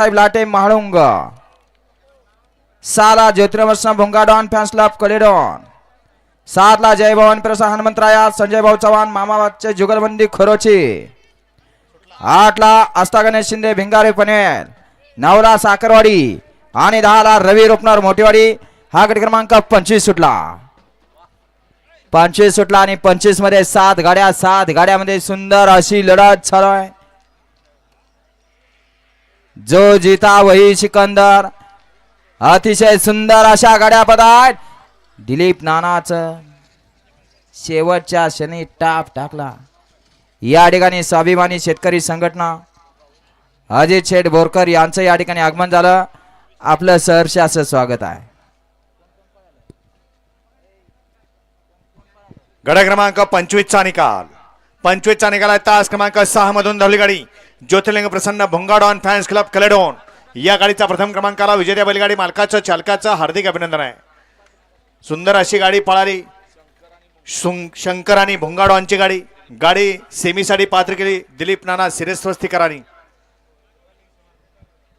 साहेब latte Mahalung सहाला ज्योतिर्मर्शन भोंगाडॉन fans club कलेडॉन. सातला जयभवन प्रसाद हनुमंतराया संजय भाऊ चव्हाण मामा जुगलबंदी खरोची. आठला आस्था गणेश शिंदे भिंगारे पनवेल. नवला साखरवाडी आणि दहाला रवी रोपणार मोठेवाडी हा गट क्रमांक पंचवीस सुटला. पंचवीस सुटला आणि पंचवीसमध्ये सात गाड्या सात गाड्यामध्ये सुंदर अशी लढत चालू आहे. जो जिता वही सिकंदर. अतिशय सुंदर अशा गाड्या पदात दिलीप नानाचं शेवटच्या क्षणी टाप टाकला. या ठिकाणी स्वाभिमानी शेतकरी संघटना अजित शेठ बोरकर यांचं या ठिकाणी आगमन झालं. आपलं सहर्ष स्वागत आहे. गड क्रमांक पंचवीसचा निकाल. पंचवीसचा निघाला तास क्रमांक सहा मधून धावली गाडी ज्योतिर्लिंग प्रसन्न भोंगाडॉन फॅन्स क्लब कलेडॉन. या गाडीचा प्रथम क्रमांकाला विजेत्या बैलगाडी मालकाचं चालकाचं हार्दिक अभिनंदन आहे. सुंदर अशी गाडी पळाली. शंकर आणि भोंगाडॉनची गाडी. गाडी सेमीसाठी पात्र केली. दिलीप नाना सिरेस्वस्तीकरांनी